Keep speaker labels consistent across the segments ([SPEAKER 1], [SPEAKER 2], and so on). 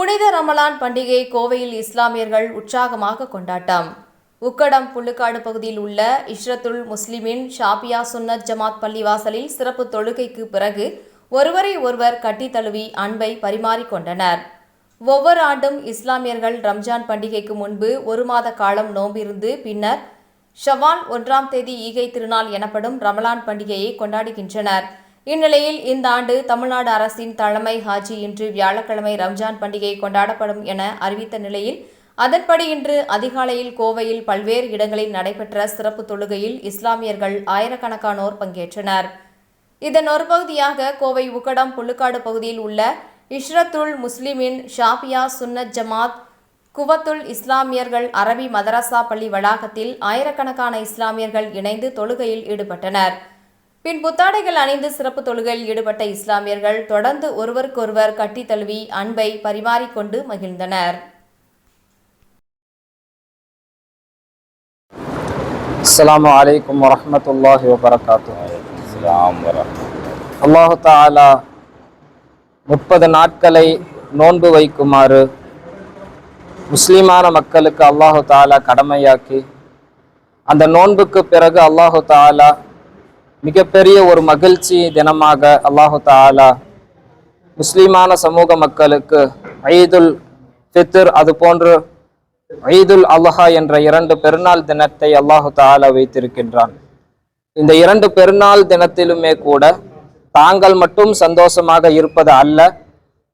[SPEAKER 1] புனித ரமலான் பண்டிகை கோவையில் இஸ்லாமியர்கள் உற்சாகமாக கொண்டாட்டம். உக்கடம் புல்லுக்காடு பகுதியில் உள்ள இஷ்ரத்துல் முஸ்லிமின் ஷாபியா சுன்னத் ஜமாத் பள்ளிவாசலில் சிறப்பு தொழுகைக்கு பிறகு ஒருவரை ஒருவர் கட்டி தழுவி அன்பை பரிமாறிக்கொண்டனர். ஒவ்வொரு ஆண்டும் இஸ்லாமியர்கள் ரம்ஜான் பண்டிகைக்கு முன்பு ஒரு மாத காலம் நோம்பிருந்து பின்னர் ஷவால் ஒன்றாம் தேதி ஈகை திருநாள் எனப்படும் ரமலான் பண்டிகையை கொண்டாடுகின்றனர். இந்நிலையில் இந்த ஆண்டு தமிழ்நாடு அரசின் தலைமை ஹாஜி இன்று வியாழக்கிழமை ரம்ஜான் பண்டிகை கொண்டாடப்படும் என அறிவித்த நிலையில் அதன்படி இன்று அதிகாலையில் கோவையில் பல்வேறு இடங்களில் நடைபெற்ற சிறப்பு தொழுகையில் இஸ்லாமியர்கள் ஆயிரக்கணக்கானோர் பங்கேற்றனர். இதன் ஒரு பகுதியாக கோவை உக்கடம் புல்லுக்காடு பகுதியில் உள்ள இஷ்ரத்துல் முஸ்லிமின் ஷாபியா சுன்னத் ஜமாத் குவத்துல் இஸ்லாமியர்கள் அரபி மதரசா பள்ளி வளாகத்தில் ஆயிரக்கணக்கான இஸ்லாமியர்கள் இணைந்து தொழுகையில் ஈடுபட்டனர். பின் புத்தாடைகள் அணிந்து சிறப்பு தொழுகையில் ஈடுபட்ட இஸ்லாமியர்கள் தொடர்ந்து ஒருவருக்கொருவர் கட்டி தழுவி அன்பை பரிமாறிக்கொண்டு மகிழ்ந்தனர்.
[SPEAKER 2] அஸ்லாம் வலைக்கம்
[SPEAKER 3] வரமத்துல்லாஹி வபரகாத்து
[SPEAKER 2] அல்லாஹு தாலா முப்பது நாட்களை நோன்பு வைக்குமாறு முஸ்லீமான மக்களுக்கு அல்லாஹு தாலா கடமையாக்கி அந்த நோன்புக்கு பிறகு அல்லாஹு தாலா மிகப்பெரிய ஒரு மகிழ்ச்சி தினமாக அல்லாஹு தாலா முஸ்லீமான சமூக மக்களுக்கு ஐதுல் ஃபித்ர் அது போன்று ஐதுல் அல்லஹா என்ற இரண்டு பெருநாள் தினத்தை அல்லாஹு தாலா வைத்திருக்கின்றான். இந்த இரண்டு பெருநாள் தினத்திலுமே கூட தாங்கள் மட்டும் சந்தோஷமாக இருப்பது அல்ல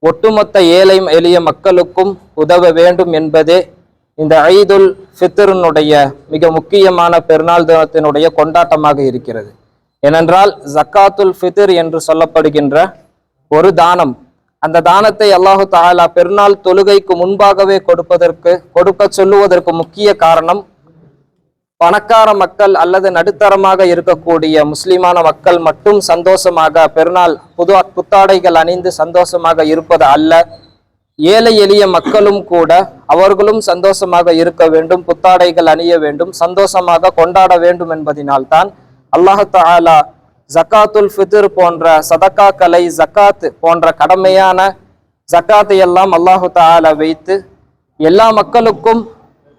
[SPEAKER 2] ஒட்டுமொத்த ஏழை எளிய மக்களுக்கும் உதவ வேண்டும் என்பதே இந்த ஐதுல் ஃபித்ருனுடைய மிக முக்கியமான பெருநாள் தினத்தினுடைய கொண்டாட்டமாக இருக்கிறது. ஏனென்றால் ஜக்காத்துல் ஃபித்ர் என்று சொல்லப்படுகின்ற ஒரு தானம். அந்த தானத்தை அல்லாஹு தாலா பெருநாள் தொழுகைக்கு முன்பாகவே கொடுப்பதற்கு கொடுக்க சொல்லுவதற்கு முக்கிய காரணம் பணக்கார மக்கள் அல்லது நடுத்தரமாக இருக்கக்கூடிய முஸ்லிமான மக்கள் மட்டும் சந்தோஷமாக பெருநாள் புது புத்தாடைகள் அணிந்து சந்தோஷமாக இருப்பது அல்ல. ஏழை எளிய மக்களும் கூட அவர்களும் சந்தோஷமாக இருக்க வேண்டும் புத்தாடைகள் அணிய வேண்டும் சந்தோஷமாக கொண்டாட வேண்டும் என்பதினால்தான் அல்லாஹாலா ஜக்காத்துல் ஃபித்ர் போன்ற சதக்காக்களை ஜக்காத் போன்ற கடமையான ஜக்காத்தை எல்லாம் அல்லாஹு தாலா வைத்து எல்லா மக்களுக்கும்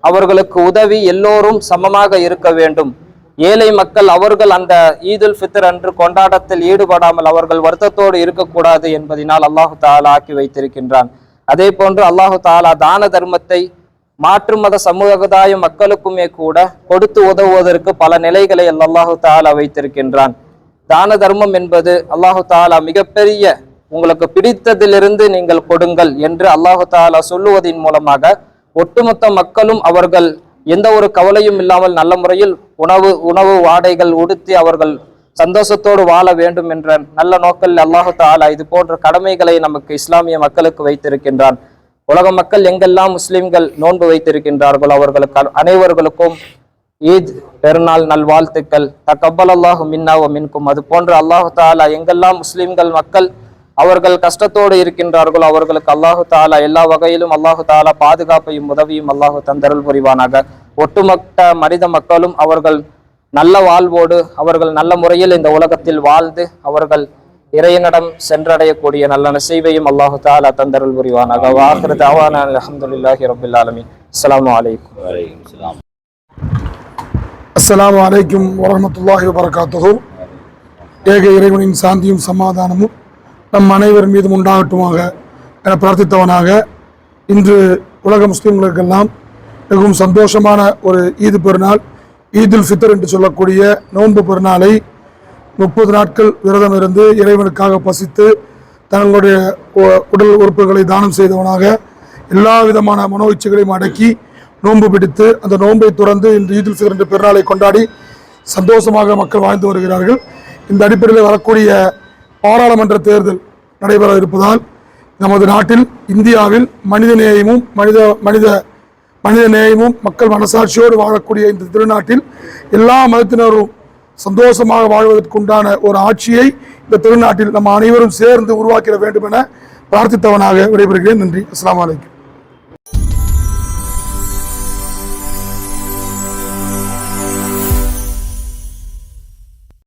[SPEAKER 2] அவர்களுக்கு உதவி எல்லோரும் சமமாக இருக்க வேண்டும். ஏழை மக்கள் அவர்கள் அந்த ஈதுல் ஃபித்ர் அன்று கொண்டாட்டத்தில் ஈடுபடாமல் அவர்கள் வருத்தத்தோடு இருக்கக்கூடாது என்பதனால் அல்லாஹு தாலா ஆக்கி வைத்திருக்கின்றான். அதே போன்று அல்லாஹு தாலா தான தர்மத்தை மாற்று மத சமுதாய மக்களுக்குமே கூட கொடுத்து உதவுவதற்கு பல நிலைகளை அல்லாஹு தாலா வைத்திருக்கின்றான். தான தர்மம் என்பது அல்லாஹு தாலா மிகப்பெரிய உங்களுக்கு பிடித்ததிலிருந்து நீங்கள் கொடுங்கள் என்று அல்லாஹு தாலா சொல்லுவதன் மூலமாக ஒட்டுமொத்த மக்களும் அவர்கள் எந்த ஒரு கவலையும் இல்லாமல் நல்ல முறையில் உணவு உணவு வாடைகள் உடுத்தி அவர்கள் சந்தோஷத்தோடு வாழ வேண்டும் என்ற நல்ல நோக்கில் அல்லாஹு தாலா இது போன்ற கடமைகளை நமக்கு இஸ்லாமிய மக்களுக்கு வைத்திருக்கின்றான். உலக மக்கள் எங்கெல்லாம் முஸ்லிம்கள் நோன்பு வைத்திருக்கின்றார்கள் அவர்களுக்கு அனைவர்களுக்கும் ஈத் பெருநாள் நல்வாழ்த்துக்கள். தக்கப்பல் அல்லாஹு மின்னாவ மின்கும். அது போன்று அல்லாஹு தாலா எங்கெல்லாம் முஸ்லிம்கள் மக்கள் அவர்கள் கஷ்டத்தோடு இருக்கின்றார்களோ அவர்களுக்கு அல்லாஹு தாலா எல்லா வகையிலும் அல்லாஹு தாலா பாதுகாப்பையும் உதவியும் அல்லாஹு தந்தருள் புரிவானாக. ஒட்டுமொத்த மனித மக்களும் அவர்கள் நல்ல வாழ்வோடு அவர்கள் நல்ல முறையில் இந்த உலகத்தில் வாழ்ந்து அவர்கள் இறையனிடம் சென்றடையக்கூடிய நல்ல நசைவையும் அல்லாஹு தாலா தந்தருள் புரிவானாக. வாஹிரு தாவான அலமதுல்லாஹி ரபுல் ஆலமின். அஸ்ஸலாமு அலைக்கும்.
[SPEAKER 3] வலைக்கும் இஸ்லாம்
[SPEAKER 4] அஸ்ஸலாமு அலைக்கும் வரஹ்மத்துல்லாஹி வபரகாத்துஹு. ஏக இறைவனின் சாந்தியும் சமாதானமும் நம் அனைவர் மீதும் உண்டாகட்டுமாக என பிரார்த்தித்தவனாக இன்று உலக முஸ்லிம்களுக்கெல்லாம் மிகவும் சந்தோஷமான ஒரு ஈது பெருநாள் ஈதுல் ஃபித்ர் என்று சொல்லக்கூடிய நோன்பு பெருநாளை முப்பது நாட்கள் விரதம் இருந்து இறைவனுக்காக பசித்து தங்களுடைய உடல் உறுப்புகளை தானம் செய்தவனாக எல்லா விதமான மனோ இச்சைகளையும் அடக்கி நோன்பு பிடித்து அந்த நோன்பை துறந்து இன்று ஈதில் ஃபித்ர் என்ற பெருநாளை கொண்டாடி சந்தோஷமாக மக்கள் வாழ்ந்து வருகிறார்கள். இந்த அடிப்படையில் வரக்கூடிய பாராளுமன்ற தேர்தல் நடைபெற இருப்பதால் நமது நாட்டில் இந்தியாவில் மனித நேயமும் மனித மனித மனித நேயமும் மக்கள் மனசாட்சியோடு வாழக்கூடிய இந்த திருநாட்டில் எல்லா மதத்தினரும் சந்தோஷமாக வாழ்வதற்குண்டான ஒரு ஆட்சியை இந்த திருநாட்டில் நம்ம அனைவரும் சேர்ந்து உருவாக்கிட வேண்டும் என பிரார்த்தித்தவனாக விடைபெறுகிறேன். நன்றி. அஸ்லாம் வலைக்கம்